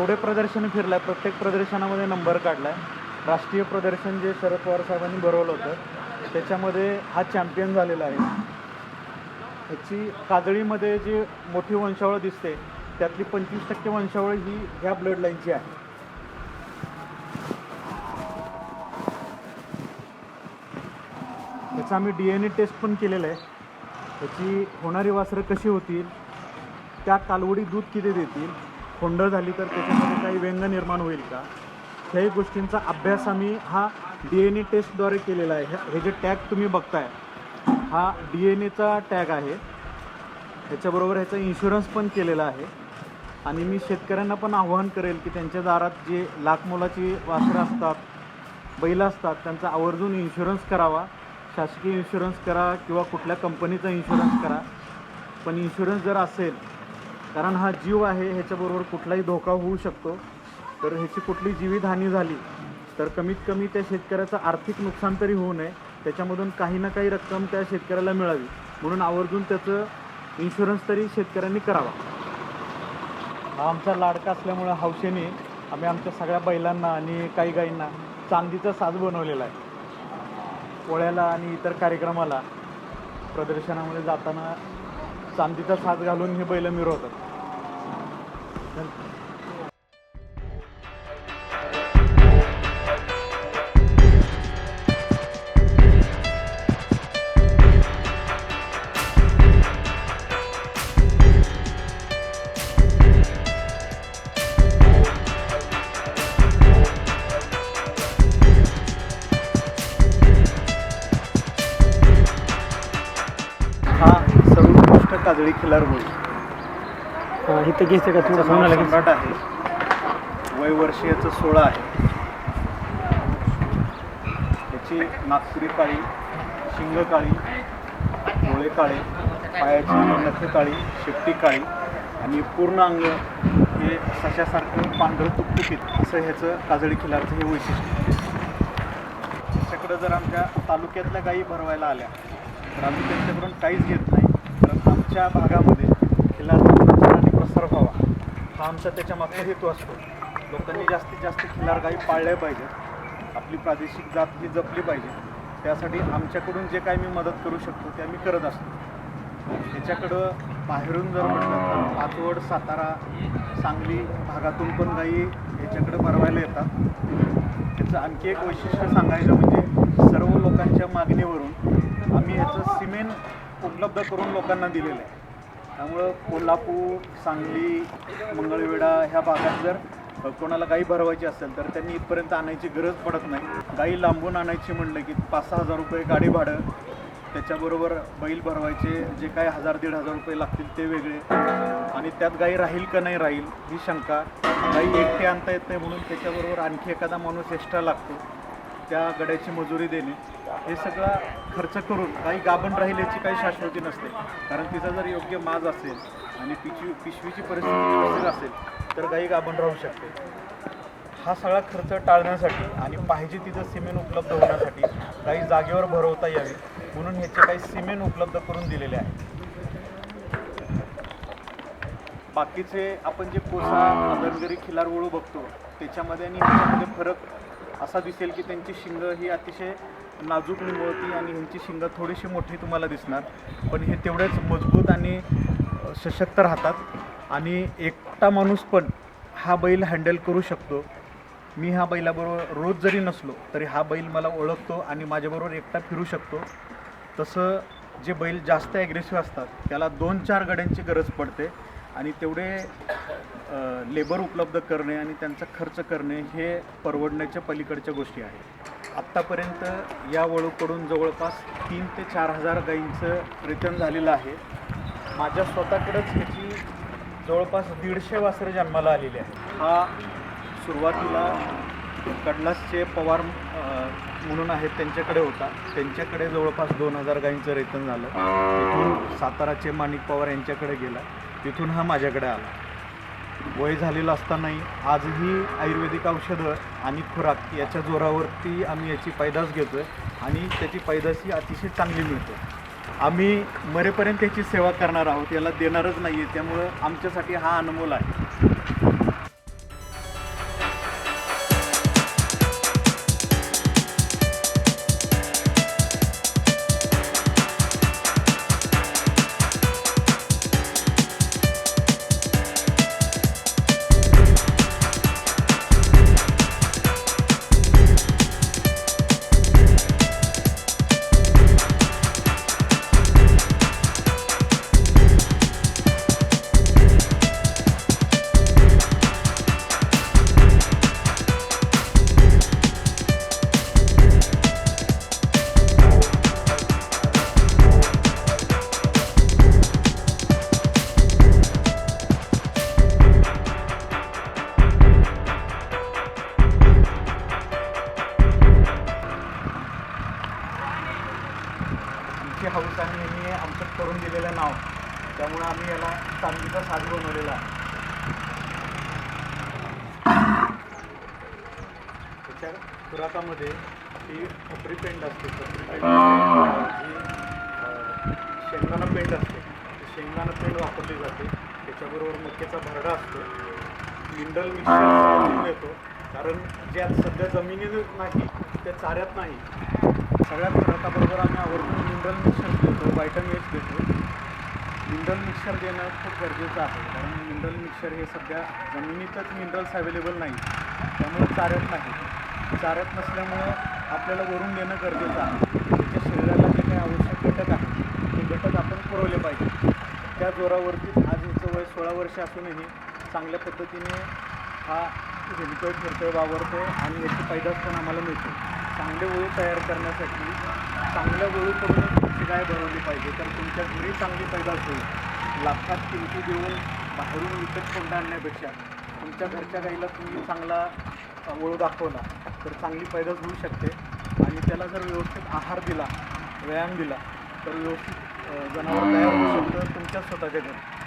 आत्तापर्यंत जेवढे प्रदर्शन फिरलं आहे प्रत्येक प्रदर्शनामध्ये नंबर काढला आहे राष्ट्रीय प्रदर्शन जे शरद पवार साहेबांनी भरवलं होतं त्याच्यामध्ये हा चॅम्पियन झालेला आहे. ह्याची कादळीमध्ये जी मोठी वंशावळ दिसते त्यातली पंचवीस टक्के वंशावळ ही ह्या ब्लड लाईनची आहे. त्याचा आम्ही डी एन ए टेस्ट पण केलेलं आहे. त्याची होणारी वासरं कशी होतील त्या कालवडी दूध किती देतील खोंड झाली तर त्याच्यामध्ये काही व्यंग निर्माण होईल का? ह्याही गोष्टींचा अभ्यास आम्ही हा डी एन ए टेस्टद्वारे केलेला आहे. हे जे टॅग तुम्ही बघताय हा डी एन एचा टॅग आहे. ह्याच्याबरोबर ह्याचा इन्शुरन्स पण केलेला आहे. आणि मी शेतकऱ्यांना पण आव्हान करेल की त्यांच्या दारात जे लाख मोलाची वासरं असतात बैल असतात त्यांचा आवर्जून इन्शुरन्स करावा. शासकीय इन्शुरन्स करा किंवा कुठल्या कंपनीचा इन्शुरन्स करा. पण इन्शुरन्स जर असेल कारण हा जीव आहे ह्याच्याबरोबर कुठलाही धोका होऊ शकतो. तर ह्याची कुठली जीवितहानी झाली तर कमीत कमी त्या शेतकऱ्याचं आर्थिक नुकसान तरी होऊ नये. त्याच्यामधून काही ना काही रक्कम त्या शेतकऱ्याला मिळावी. म्हणून आवर्जून त्याचं इन्शुरन्स तरी शेतकऱ्यांनी करावा. हा आमचा लाडका असल्यामुळं हौशेने आम्ही आमच्या सगळ्या बैलांना आणि काही गाईंना चांदीचा साज बनवलेला आहे. पोळ्याला आणि इतर कार्यक्रमाला प्रदर्शनामध्ये जाताना चांदीचा साज घालून हे बैल मिरवतात. हा काजळी खिलार होईल हा, इथं घ्यायचं का? थोडं सांगा लगेच सम्राट आहे. वय वर्षीयाचं सोळा आहे. त्याची नागपुरी काळी शिंग काळी डोळे काळे पायाची नख काळी शेपटी काळी आणि पूर्ण अंग हे सशासारखं पांढरं तुकतुकीत असं ह्याचं काजळी खिलारचं हे वैशिष्ट्य त्याच्याकडं जर आमच्या तालुक्यातल्या गायी भरवायला आल्या तर आम्ही त्यांच्याकडून काहीच घेत नाही. आमच्या भागामध्ये खिलारचा प्रचार आणि प्रसार व्हावा. हा आमचा त्याच्यामागचा हेतू असतो. लोकांनी जास्तीत जास्त खिलार गाई पाळल्या पाहिजेत. आपली प्रादेशिक जात ही जपली पाहिजे. त्यासाठी आमच्याकडून जे काही मी मदत करू शकतो ते आम्ही करत असतो. त्याच्याकडं बाहेरून जर म्हटलं तर पाचवड सातारा सांगली भागातून पण गाई याच्याकडं भरवायला येतात. त्याचं आणखी एक वैशिष्ट्य सांगायचं म्हणजे सर्व लोकांच्या मागणीवरून आम्ही याचं सिमेंट उपलब्ध करून लोकांना दिलेलं आहे. त्यामुळं कोल्हापूर सांगली मंगळवेढा ह्या भागात जर कोणाला गाई भरवायची असेल तर त्यांनी इथपर्यंत आणायची गरज पडत नाही. गाई लांबून आणायची म्हणलं की पाच सहा हजार रुपये गाडी भाडं त्याच्याबरोबर बैल भरवायचे जे काय हजार दीड हजार रुपये लागतील ते वेगळे. आणि त्यात गाई राहील का नाही राहील ही शंका. गाई एकटी आणता येत नाही म्हणून त्याच्याबरोबर आणखी एखादा माणूस एक्स्ट्रा लागतो त्या गड्याची मजुरी देणे. हे सगळं खर्च करून काही गाभण राहिल्याची काही शाश्वती नसते. कारण तिचा जर योग्य माज असेल आणि पिशवी पिशवीची परिस्थिती व्यवस्थित असेल तर गाई गाभण राहू शकते. हा सगळा खर्च टाळण्यासाठी आणि पाहिजे तिथं सिमेंट उपलब्ध होण्यासाठी काही जागेवर भरवता यावी म्हणून ह्याचे काही सिमेंट उपलब्ध करून दिलेले आहे. बाकीचे आपण जे कोसा धनगरी खिलार वळू बघतो त्याच्यामध्ये आणि ह्याच्यामध्ये फरक असा दिसेल की त्यांची शिंग ही अतिशय नाजूक निवळती आणि ह्यांची शिंग थोडीशी मोठी तुम्हाला दिसणार. पण हे तेवढेच मजबूत आणि सशक्त राहतात. आणि एकटा माणूस पण हा बैल हँडल करू शकतो. मी ह्या बैलाबरोबर रोज जरी नसलो तरी हा बैल मला ओळखतो आणि माझ्याबरोबर एकटा फिरू शकतो. तसं जे बैल जास्त ॲग्रेसिव्ह असतात त्याला दोन चार गड्यांची गरज पडते. आणि तेवढे लेबर उपलब्ध करणे आणि त्यांचा खर्च करणे हे परवडण्याच्या पलीकडच्या गोष्टी आहेत. आत्तापर्यंत या वळूकडून जवळपास तीन ते चार हजार गाईंचं रिटर्न झालेलं आहे. माझ्या स्वतःकडंच ह्याची जवळपास दीडशे वासरं जन्माला आलेली आहे हा सुरुवातीला कडलासचे पवार म्हणून आहेत त्यांच्याकडे होता. त्यांच्याकडे जवळपास दोन हजार गाईंचं रेतन झालं. तिथून साताराचे माणिक पवार यांच्याकडे गेला. तिथून हा माझ्याकडे आला. वय झालेलं असतानाही आजही आयुर्वेदिक औषधं आणि खुराक याच्या जोरावरती आम्ही याची पैदास घेतो आहे आणि त्याची पैदास ही अतिशय चांगली मिळते. आम्ही मरेपर्यंत त्याची सेवा करणार आहोत याला देणारच नाही आहे त्यामुळं आमच्यासाठी हा अनमोल आहे. बनवलेला. आहे त्याच्या खुराकामध्ये ती खपरी पेंड असते. पेंड जी शेंगदाणा पेंड असते. शेंगदाणा पेंड वापरली जाते. त्याच्याबरोबर मक्याचा भरडा असतो. मिनरल मिक्सर येतो. कारण ज्या सध्या जमिनीत नाही त्या चाऱ्यात नाही. सगळ्या खुराकाबरोबर आम्ही आवर्जून मिनरल मिक्सर देतो व्हायटमिन्स देतो मिनरल मिक्सर देणं खूप गरजेचं आहे. कारण मिनरल मिक्सर हे सध्या जमिनीतच मिनरल्स अवेलेबल नाही. त्यामुळे चारत नाही. चारत नसल्यामुळं आपल्याला वरून देणं गरजेचं आहे. त्याच्या शरीराला जे काही आवश्यक घटक आहेत ते घटक आपण पुरवले पाहिजे. त्या जोरावरती आज हिचं वय सोळा वर्ष असूनही चांगल्या पद्धतीने हा हेलिकॉय फिरतोय वावरतोय आणि याची पैदास पण आम्हाला मिळते चांगले वळू तयार करण्यासाठी चांगल्या करून तुमची गाय बनवली पाहिजे. तर तुमच्या घरी चांगली पैदास होईल. लाखात किमती देऊन बाहेरून विकत कोंडा आणण्यापेक्षा तुमच्या घरच्या गाईला तुम्ही चांगला अ, वळू दाखवला तर चांगली पैदास होऊ शकते. आणि त्याला जर व्यवस्थित आहार दिला व्यायाम दिला तर व्यवस्थित जनावर तयार होऊ शकतं तुमच्या स्वतःच्या घरी.